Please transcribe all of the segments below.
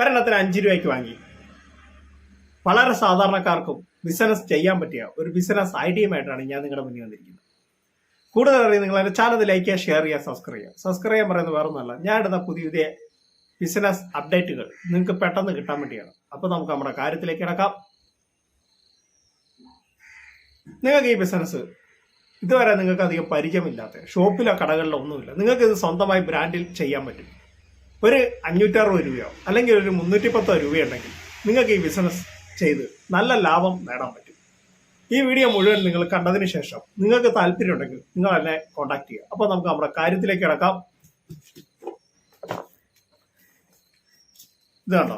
ഒരെണ്ണത്തിന് അഞ്ച് രൂപയ്ക്ക് വാങ്ങി. വളരെ സാധാരണക്കാർക്കും ബിസിനസ് ചെയ്യാൻ പറ്റിയ ഒരു ബിസിനസ് ഐഡിയയുമായിട്ടാണ് ഞാൻ നിങ്ങളുടെ മുന്നിൽ വന്നിരിക്കുന്നത്. കൂടുതൽ അറിയാൻ നിങ്ങൾ എന്റെ ചാനൽ ലൈക്ക് ചെയ്യുക ഷെയർ ചെയ്യുക സബ്സ്ക്രൈബ് ചെയ്യുക. സബ്സ്ക്രൈബ് ചെയ്യാൻ പറയുന്നത് വേറെ ഒന്നല്ല ഞാൻ ഇടുന്ന പുതിയ പുതിയ ബിസിനസ് അപ്ഡേറ്റുകൾ നിങ്ങൾക്ക് പെട്ടെന്ന് കിട്ടാൻ വേണ്ടിയാണ്. അപ്പോൾ നമുക്ക് നമ്മുടെ കാര്യത്തിലേക്ക് കിടക്കാം. നിങ്ങൾക്ക് ഈ ബിസിനസ് ഇതുവരെ നിങ്ങൾക്ക് അധികം പരിചയമില്ലാത്ത ഷോപ്പിലോ കടകളിലോ ഒന്നുമില്ല നിങ്ങൾക്ക് ഇത് സ്വന്തമായി ബ്രാൻഡിൽ ചെയ്യാൻ പറ്റും. ഒരു അഞ്ഞൂറ്ററുപത് രൂപയോ അല്ലെങ്കിൽ ഒരു മുന്നൂറ്റി പത്തോ രൂപയുണ്ടെങ്കിൽ നിങ്ങൾക്ക് ഈ ബിസിനസ് ചെയ്ത് നല്ല ലാഭം നേടാൻ പറ്റും. ഈ വീഡിയോ മുഴുവൻ നിങ്ങൾ കണ്ടതിന് ശേഷം നിങ്ങൾക്ക് താല്പര്യമുണ്ടെങ്കിൽ നിങ്ങൾ എന്നെ കോൺടാക്ട് ചെയ്യുക. അപ്പോൾ നമുക്ക് നമ്മുടെ കാര്യത്തിലേക്ക് കിടക്കാം. ഇതാണോ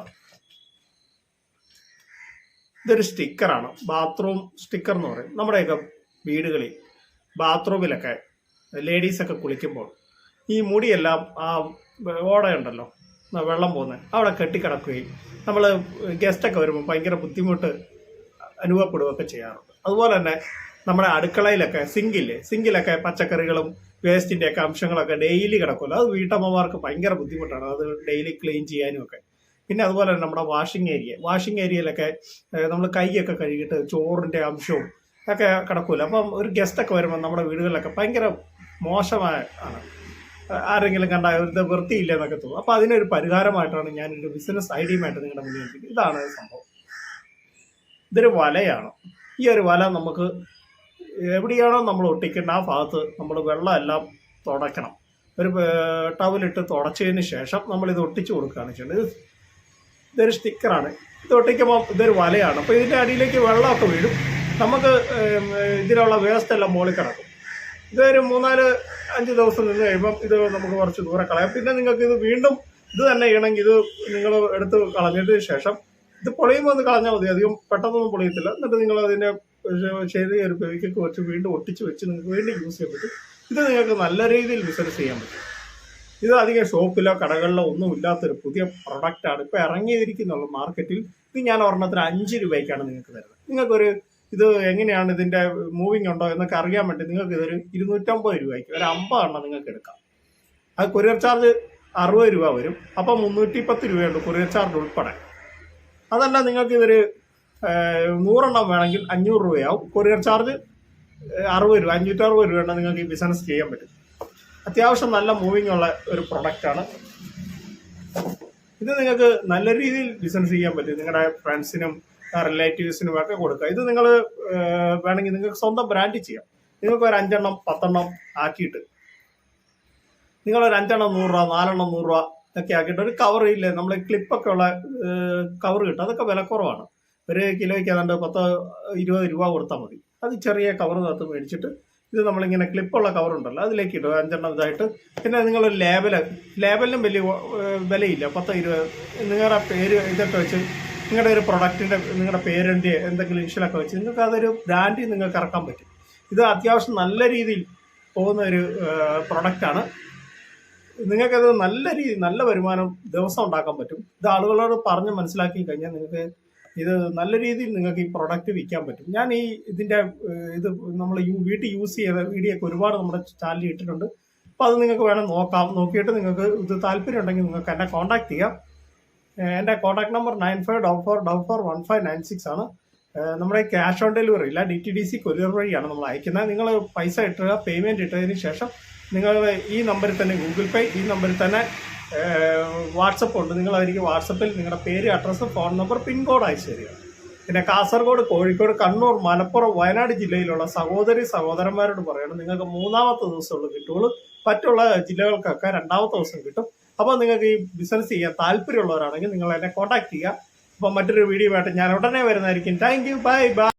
ഇതൊരു സ്റ്റിക്കറാണ് ബാത്റൂം സ്റ്റിക്കർ എന്ന് പറയും. നമ്മുടെയൊക്കെ വീടുകളിൽ ബാത്റൂമിലൊക്കെ ലേഡീസൊക്കെ കുളിക്കുമ്പോൾ ഈ മുടിയെല്ലാം ആ ഓടയുണ്ടല്ലോ. വെള്ളം പോകുന്നത് അവിടെ കെട്ടിക്കിടക്കുകയും നമ്മൾ ഗസ്റ്റൊക്കെ വരുമ്പോൾ ഭയങ്കര ബുദ്ധിമുട്ട് അനുഭവപ്പെടുകയൊക്കെ ചെയ്യാറുണ്ട്. അതുപോലെ തന്നെ നമ്മുടെ അടുക്കളയിലൊക്കെ സിങ്കില്ലേ? സിങ്കിലൊക്കെ പച്ചക്കറികളും വേസ്റ്റിന്റെ ഒക്കെ അംശങ്ങളൊക്കെ ഡെയിലി കിടക്കുമല്ലോ. അത് വീട്ടമ്മമാർക്ക് ഭയങ്കര ബുദ്ധിമുട്ടാണ്. അത് ഡെയിലി ക്ലീൻ ചെയ്യാനും ഒക്കെ പിന്നെ അതുപോലെ തന്നെ നമ്മുടെ വാഷിംഗ് ഏരിയ. വാഷിംഗ് ഏരിയയിലൊക്കെ നമ്മൾ കൈയൊക്കെ കഴുകിയിട്ട് ചോറിന്റെ അംശവും ഒക്കെ കിടക്കൂല. അപ്പം ഒരു ഗസ്റ്റൊക്കെ വരുമ്പോൾ നമ്മുടെ വീടുകളിലൊക്കെ ഭയങ്കര മോശമായ ആണ്. ആരെങ്കിലും കണ്ട ഇത് വൃത്തിയില്ല എന്നൊക്കെ തോന്നും. അപ്പോൾ അതിനൊരു പരിഹാരമായിട്ടാണ് ഞാൻ ഒരു ബിസിനസ് ഐഡിയയുമായിട്ട് നിങ്ങളുടെ മുന്നിൽ എത്തിക്കുന്നത് ഇതാണ് സംഭവം. ഇതൊരു വലയാണ്. ഈ ഒരു വല നമുക്ക് എവിടെയാണോ നമ്മൾ ഒട്ടിക്കേണ്ട ആ ഭാഗത്ത് നമ്മൾ വെള്ളമെല്ലാം തുടയ്ക്കണം. ഒരു ടവലിട്ട് തുടച്ചതിന് ശേഷം നമ്മൾ ഇത് ഒട്ടിച്ചു കൊടുക്കുകയാണ് ചെയ്യേണ്ടത് ഇത് ഇതൊരു സ്റ്റിക്കറാണ് ഇത് ഒട്ടിക്കുമ്പോൾ ഇതൊരു വലയാണ്. അപ്പോൾ ഇതിന്റെ അടിയിലേക്ക് വെള്ളമൊക്കെ വീഴും. നമുക്ക് ഇതിലുള്ള വേസ്റ്റ് എല്ലാം കിടക്കും. ഇതൊരു മൂന്നാൽ അഞ്ച് ദിവസം നിന്ന് കഴിയുമ്പം ഇത് നമുക്ക് കുറച്ച് ദൂരെ കളയാം. പിന്നെ നിങ്ങൾക്ക് ഇത് വീണ്ടും ഇത് തന്നെ ചെയ്യണമെങ്കിൽ ഇത് നിങ്ങൾ എടുത്ത് കളഞ്ഞതിന് ശേഷം ഇത് പൊളിയുമ്പോൾ ഒന്ന് കളഞ്ഞാൽ മതി. അധികം പെട്ടെന്നൊന്നും പൊളിയത്തില്ല. എന്നിട്ട് നിങ്ങൾ അതിനെ ചെയ്ത് ഒരു ബേക്കൊക്കെ വെച്ച് വീണ്ടും ഒട്ടിച്ച് വെച്ച് നിങ്ങൾക്ക് വീണ്ടും യൂസ് ചെയ്യാൻ പറ്റും. ഇത് നിങ്ങൾക്ക് നല്ല രീതിയിൽ ബിസിനസ് ചെയ്യാൻ പറ്റും. ഇത് അധികം ഷോപ്പിലോ കടകളിലോ ഒന്നും ഇല്ലാത്തൊരു പുതിയ പ്രൊഡക്റ്റാണ് ഇപ്പോൾ ഇറങ്ങിയിരിക്കുന്നുള്ള മാർക്കറ്റിൽ ഇത് ഞാൻ ഒരെണ്ണത്തിന് അഞ്ച് രൂപയ്ക്കാണ് നിങ്ങൾക്ക് തരുന്നത്. നിങ്ങൾക്കൊരു ഇത് എങ്ങനെയാണ് ഇതിന്റെ മൂവിങ് ഉണ്ടോ എന്നൊക്കെ അറിയാൻ വേണ്ടി നിങ്ങൾക്ക് ഇതൊരു ഇരുന്നൂറ്റമ്പത് രൂപയ്ക്ക് ഒരു അമ്പത് എണ്ണം നിങ്ങൾക്ക് എടുക്കാം. അത് കൊറിയർ ചാർജ് അറുപത് രൂപ വരും. അപ്പോൾ മുന്നൂറ്റി പത്ത് രൂപയുണ്ട് കൊറിയർ ചാർജ് ഉൾപ്പെടെ. അതല്ല നിങ്ങൾക്ക് ഇതൊരു നൂറെണ്ണം വേണമെങ്കിൽ അഞ്ഞൂറ് രൂപയാവും. കൊറിയർ ചാർജ് അറുപത് രൂപ അഞ്ഞൂറ്റി അറുപത് രൂപയാണ് നിങ്ങൾക്ക് ഈ ബിസിനസ് ചെയ്യാൻ പറ്റും. അത്യാവശ്യം നല്ല മൂവിങ് ഉള്ള ഒരു പ്രൊഡക്റ്റാണ് ഇത് നിങ്ങൾക്ക് നല്ല രീതിയിൽ ബിസിനസ് ചെയ്യാൻ പറ്റും. നിങ്ങളുടെ ഫ്രണ്ട്സിനും റിലേറ്റീവ്സിനും ഒക്കെ കൊടുക്കുക. ഇത് നിങ്ങൾ വേണമെങ്കിൽ നിങ്ങൾക്ക് സ്വന്തം ബ്രാൻഡ് ചെയ്യാം. നിങ്ങൾക്ക് ഒരു അഞ്ചെണ്ണം പത്തെണ്ണം ആക്കിയിട്ട്. നിങ്ങൾ ഒരു അഞ്ചെണ്ണം നൂറ് രൂപ നാലെണ്ണം നൂറ് രൂപ ഒക്കെ ആക്കിയിട്ട് ഒരു കവർ ഇല്ലേ? നമ്മൾ ക്ലിപ്പൊക്കെ ഉള്ള കവർ കിട്ടും. അതൊക്കെ വില കുറവാണ്. ഒരു കിലോയ്ക്ക് ഏതാണ്ട് പത്ത് ഇരുപത് രൂപ കൊടുത്താൽ മതി. അത് ചെറിയ കവറിനകത്ത് മേടിച്ചിട്ട് ഇത് നമ്മളിങ്ങനെ ക്ലിപ്പുള്ള കവർ ഉണ്ടല്ലോ അതിലേക്ക് ഇടുക. അഞ്ചെണ്ണം ഇതായിട്ട്. പിന്നെ നിങ്ങളൊരു ലേബൽ ലേബലിനും വലിയ വിലയില്ല. പത്ത് ഇരുപത് നിങ്ങളുടെ പേര് ഇതൊക്കെ വെച്ച് നിങ്ങളുടെ ഒരു പ്രൊഡക്റ്റിന്റെ നിങ്ങളുടെ പേരന്റെ എന്തെങ്കിലും ഇൻഷ്യലൊക്കെ വെച്ച് നിങ്ങൾക്ക് അതൊരു ബ്രാൻഡിൽ നിങ്ങൾക്ക് ഇറക്കാൻ പറ്റും. ഇത് അത്യാവശ്യം നല്ല രീതിയിൽ പോകുന്ന ഒരു പ്രൊഡക്റ്റാണ് നിങ്ങൾക്കത് നല്ല രീതി നല്ല വരുമാനം ദിവസം ഉണ്ടാക്കാൻ പറ്റും. ഇത് ആളുകളോട് പറഞ്ഞ് മനസ്സിലാക്കി കഴിഞ്ഞാൽ നിങ്ങൾക്ക് ഇത് നല്ല രീതിയിൽ നിങ്ങൾക്ക് ഈ പ്രൊഡക്റ്റ് വിൽക്കാൻ പറ്റും. ഞാൻ ഈ ഇതിന്റെ ഇത് നമ്മൾ വീട്ടിൽ യൂസ് ചെയ്ത വീഡിയോ ഒക്കെ ഒരുപാട് നമ്മുടെ ചാനലിൽ ഇട്ടിട്ടുണ്ട്. അപ്പോൾ അത് നിങ്ങൾക്ക് വേണം നോക്കാം. നോക്കിയിട്ട് നിങ്ങൾക്ക് ഇത് താല്പര്യം ഉണ്ടെങ്കിൽ നിങ്ങൾക്ക് എന്നെ കോൺടാക്ട് ചെയ്യാം. എന്റെ contact number nine five double four double four one five nine six ആണ്. നമ്മുടെ ക്യാഷ് ഓൺ ഡെലിവറി ഇല്ല D T D C courier വഴിയാണ് നമ്മൾ അയക്കുന്നത്. നിങ്ങൾ പൈസ ഇട്ടുക പേയ്മെന്റ് ഇട്ടതിന് ശേഷം നിങ്ങൾ ഈ നമ്പറിൽ തന്നെ ഗൂഗിൾ പേ ഈ നമ്പറിൽ തന്നെ വാട്സപ്പ് ഉണ്ട്. നിങ്ങൾ അതിലേക്ക് വാട്സപ്പിൽ നിങ്ങളുടെ പേര് അഡ്രസ്സ് ഫോൺ നമ്പർ പിൻകോഡ് അയച്ചു തരിക. പിന്നെ കാസർഗോഡ് കോഴിക്കോട് കണ്ണൂർ മലപ്പുറം വയനാട് ജില്ലയിലുള്ള സഹോദരി സഹോദരന്മാരോട് പറയണം. നിങ്ങൾക്ക് മൂന്നാമത്തെ ദിവസമുള്ള കിട്ടുള്ളൂ മറ്റുള്ള ജില്ലകൾക്കൊക്കെ രണ്ടാമത്തെ ദിവസം കിട്ടും. അപ്പോൾ നിങ്ങൾക്ക് ഈ ബിസിനസ് ചെയ്യാൻ താല്പര്യമുള്ളവരാണെങ്കിൽ നിങ്ങൾ എന്നെ കോൺടാക്ട് ചെയ്യുക. അപ്പോൾ മറ്റൊരു വീഡിയോ ആയിട്ട് ഞാൻ ഉടനെ വരുന്നതായിരിക്കും. Thank you bye bye